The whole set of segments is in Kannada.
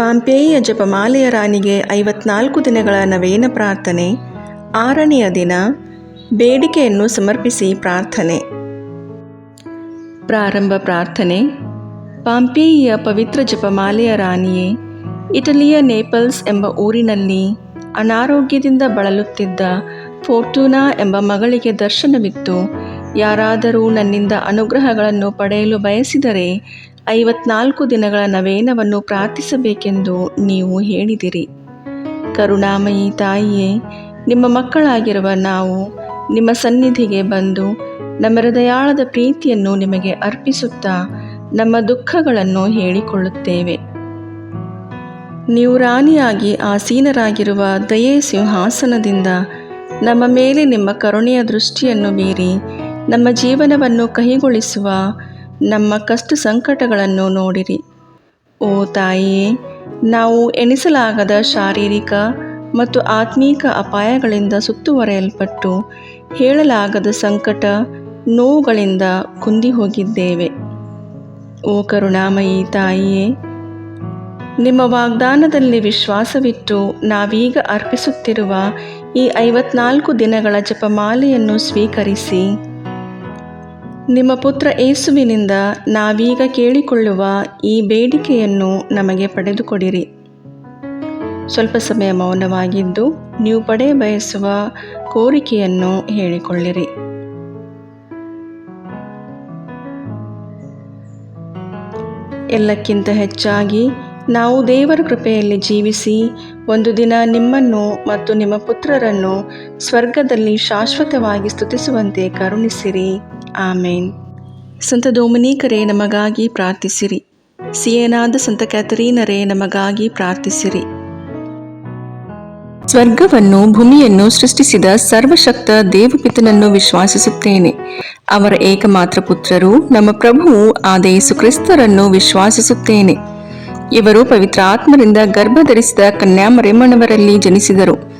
ಪಾಂಪೇಯ ಜಪಮಾಲೆಯ ರಾಣಿಗೆ ಐವತ್ನಾಲ್ಕು ದಿನಗಳ ನವೇನ ಪ್ರಾರ್ಥನೆ. ಆರನೆಯ ದಿನ, ಬೇಡಿಕೆಯನ್ನು ಸಮರ್ಪಿಸಿ ಪ್ರಾರ್ಥನೆ. ಪ್ರಾರಂಭ ಪ್ರಾರ್ಥನೆ. ಪಾಂಪೇಯಿಯ ಪವಿತ್ರ ಜಪಮಾಲೆಯ ರಾಣಿಯೇ, ಇಟಲಿಯ ನೇಪಲ್ಸ್ ಎಂಬ ಊರಿನಲ್ಲಿ ಅನಾರೋಗ್ಯದಿಂದ ಬಳಲುತ್ತಿದ್ದ ಫೋರ್ಟೂನಾ ಎಂಬ ಮಗಳಿಗೆ ದರ್ಶನವಿತ್ತು. ಯಾರಾದರೂ ನನ್ನಿಂದ ಅನುಗ್ರಹಗಳನ್ನು ಪಡೆಯಲು ಬಯಸಿದರೆ ಐವತ್ನಾಲ್ಕು ದಿನಗಳ ನವೇನವನ್ನು ಪ್ರಾರ್ಥಿಸಬೇಕೆಂದು ನೀವು ಹೇಳಿದಿರಿ. ಕರುಣಾಮಯಿ ತಾಯಿಯೇ, ನಿಮ್ಮ ಮಕ್ಕಳಾಗಿರುವ ನಾವು ನಿಮ್ಮ ಸನ್ನಿಧಿಗೆ ಬಂದು ನಮ್ಮ ಹೃದಯಾಳದ ಪ್ರೀತಿಯನ್ನು ನಿಮಗೆ ಅರ್ಪಿಸುತ್ತಾ ನಮ್ಮ ದುಃಖಗಳನ್ನು ಹೇಳಿಕೊಳ್ಳುತ್ತೇವೆ. ನೀವು ರಾಣಿಯಾಗಿ ಆಸೀನರಾಗಿರುವ ದಯೆ ಸಿಂಹಾಸನದಿಂದ ನಮ್ಮ ಮೇಲೆ ನಿಮ್ಮ ಕರುಣೆಯ ದೃಷ್ಟಿಯನ್ನು ಬೀರಿ ನಮ್ಮ ಜೀವನವನ್ನು ಕಹಿಗೊಳಿಸುವ ನಮ್ಮ ಕಷ್ಟ ಸಂಕಟಗಳನ್ನು ನೋಡಿರಿ. ಓ ತಾಯಿಯೇ, ನಾವು ಎಣಿಸಲಾಗದ ಶಾರೀರಿಕ ಮತ್ತು ಆತ್ಮೀಕ ಅಪಾಯಗಳಿಂದ ಸುತ್ತುವರೆಯಲ್ಪಟ್ಟು ಹೇಳಲಾಗದ ಸಂಕಟ ನೋವುಗಳಿಂದ ಕುಂದಿ ಹೋಗಿದ್ದೇವೆ ಓ ಕರುಣಾಮಯಿ ತಾಯಿಯೇ, ನಿಮ್ಮ ವಾಗ್ದಾನದಲ್ಲಿ ವಿಶ್ವಾಸವಿಟ್ಟು ನಾವೀಗ ಅರ್ಪಿಸುತ್ತಿರುವ ಈ ಐವತ್ನಾಲ್ಕು ದಿನಗಳ ಜಪಮಾಲೆಯನ್ನು ಸ್ವೀಕರಿಸಿ ನಿಮ್ಮ ಪುತ್ರ ಏಸುವಿನಿಂದ ನಾವೀಗ ಕೇಳಿಕೊಳ್ಳುವ ಈ ಬೇಡಿಕೆಯನ್ನು ನಮಗೆ ಪಡೆದುಕೊಡಿರಿ. ಸ್ವಲ್ಪ ಸಮಯ ಮೌನವಾಗಿದ್ದು ನೀವು ಪಡೆ ಬಯಸುವ ಕೋರಿಕೆಯನ್ನು ಹೇಳಿಕೊಳ್ಳಿರಿ. ಎಲ್ಲಕ್ಕಿಂತ ಹೆಚ್ಚಾಗಿ ನಾವು ದೇವರ ಕೃಪೆಯಲ್ಲಿ ಜೀವಿಸಿ ಒಂದು ದಿನ ನಿಮ್ಮನ್ನು ಮತ್ತು ನಿಮ್ಮ ಪುತ್ರರನ್ನು ಸ್ವರ್ಗದಲ್ಲಿ ಶಾಶ್ವತವಾಗಿ ಸ್ತುತಿಸುವಂತೆ ಕರುಣಿಸಿರಿ. ಆಮೇನ್. ಸಂತ ಡೊಮಿನಿಕರೇ ನಮಗಾಗಿ ಪ್ರಾರ್ಥಿಸಿರಿ. ಸಿಯೇನಾದ ಸಂತ ಕ್ಯಾಥರೀನರೇ ನಮಗಾಗಿ ಪ್ರಾರ್ಥಿಸಿರಿ. ಸ್ವರ್ಗವನ್ನು, ಭೂಮಿಯನ್ನು ಸೃಷ್ಟಿಸಿದ ಸರ್ವಶಕ್ತ ದೇವಪಿತನನ್ನು ವಿಶ್ವಾಸಿಸುತ್ತೇನೆ. ಅವರ ಏಕಮಾತ್ರ ಪುತ್ರರು ನಮ್ಮ ಪ್ರಭುವು, ಆದ ಯೇಸು ಕ್ರಿಸ್ತರನ್ನು ವಿಶ್ವಾಸಿಸುತ್ತೇನೆ. ಇವರು ಪವಿತ್ರ ಆತ್ಮರಿಂದ ಗರ್ಭಧರಿಸಿದ ಕನ್ಯಾಮರೆಮ್ಮನವರಲ್ಲಿ ಜನಿಸಿದರು.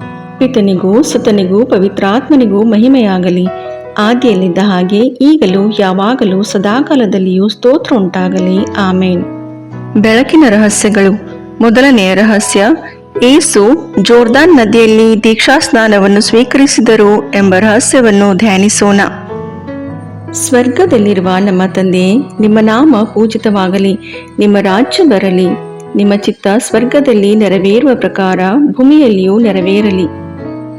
ಪಿತನಿಗೂ ಸುತನಿಗೂ ಪವಿತ್ರಾತ್ಮನಿಗೂ ಮಹಿಮೆಯಾಗಲಿ. ಆದಿಯಲ್ಲಿದ್ದ ಹಾಗೆ ಈಗಲೂ ಯಾವಾಗಲೂ ಸದಾಕಾಲದಲ್ಲಿಯೂ ಸ್ತೋತ್ರ ಉಂಟಾಗಲಿ. ಆಮೇನ್. ಬೆಳಕಿನ ರಹಸ್ಯಗಳು. ಮೊದಲನೆಯ ರಹಸ್ಯ, ಏಸು ಜೋರ್ದಾನ್ ನದಿಯಲ್ಲಿ ದೀಕ್ಷಾ ಸ್ನಾನವನ್ನು ಸ್ವೀಕರಿಸಿದರು ಎಂಬ ರಹಸ್ಯವನ್ನು ಧ್ಯಾನಿಸೋಣ. ಸ್ವರ್ಗದಲ್ಲಿರುವ ನಮ್ಮ ತಂದೆ, ನಿಮ್ಮ ನಾಮ ಪೂಜಿತವಾಗಲಿ, ನಿಮ್ಮ ರಾಜ್ಯ ಬರಲಿ. ನಿಮ್ಮ ಚಿತ್ತ ಸ್ವರ್ಗದಲ್ಲಿ ನೆರವೇರುವ ಪ್ರಕಾರ ಭೂಮಿಯಲ್ಲಿಯೂ ನೆರವೇರಲಿ.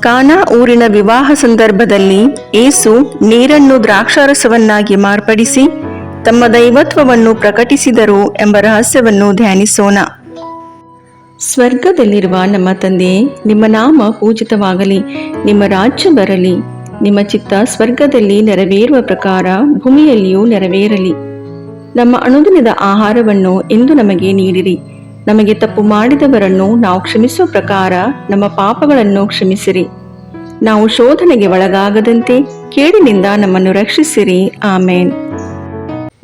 ಕಾನಾ ಊರಿನ ವಿವಾಹ ಸಂದರ್ಭದಲ್ಲಿ ಏಸು ನೀರನ್ನು ದ್ರಾಕ್ಷಾರಸವನ್ನಾಗಿ ಮಾರ್ಪಡಿಸಿ ತಮ್ಮ ದೈವತ್ವವನ್ನು ಪ್ರಕಟಿಸಿದರು ಎಂಬ ರಹಸ್ಯವನ್ನು ಧ್ಯಾನಿಸೋಣ. ಸ್ವರ್ಗದಲ್ಲಿರುವ ನಮ್ಮ ತಂದೆ, ನಿಮ್ಮ ನಾಮ ಪೂಜಿತವಾಗಲಿ, ನಿಮ್ಮ ರಾಜ್ಯ ಬರಲಿ, ನಿಮ್ಮ ಚಿತ್ತ ಸ್ವರ್ಗದಲ್ಲಿ ನೆರವೇರುವ ಪ್ರಕಾರ ಭೂಮಿಯಲ್ಲಿಯೂ ನೆರವೇರಲಿ. ನಮ್ಮ ಅನುದಿನದ ಆಹಾರವನ್ನು ಇಂದು ನಮಗೆ ನೀಡಿರಿ. ನಮಗೆ ತಪ್ಪು ಮಾಡಿದವರನ್ನು ನಾವು ಕ್ಷಮಿಸುವ ಪ್ರಕಾರ ನಮ್ಮ ಪಾಪಗಳನ್ನು ಕ್ಷಮಿಸಿರಿ. ನಾವು ಶೋಧನೆಗೆ ಒಳಗಾಗದಂತೆ ಕೇಡಿನಿಂದ ನಮ್ಮನ್ನು ರಕ್ಷಿಸಿರಿ. ಆಮೇನ್.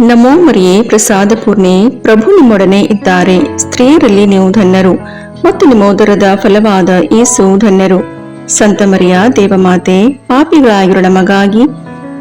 ನಮೋ ಮರಿಯೇ, ಪ್ರಸಾದ ಪೂರ್ಣೆ, ಪ್ರಭು ನಿಮ್ಮೊಡನೆ ಇದ್ದಾರೆ. ಸ್ತ್ರೀಯರಲ್ಲಿ ನೀವು ಧನ್ಯರು ಮತ್ತು ನಿಮ್ಮ ಉದರದ ಫಲವಾದ ಯೇಸು ಧನ್ಯರು. ಸಂತ ಮರಿಯ, ದೇವಮಾತೆ ಪಾಪಿಗಳಾಗಿರೋ ನಮಗಾಗಿ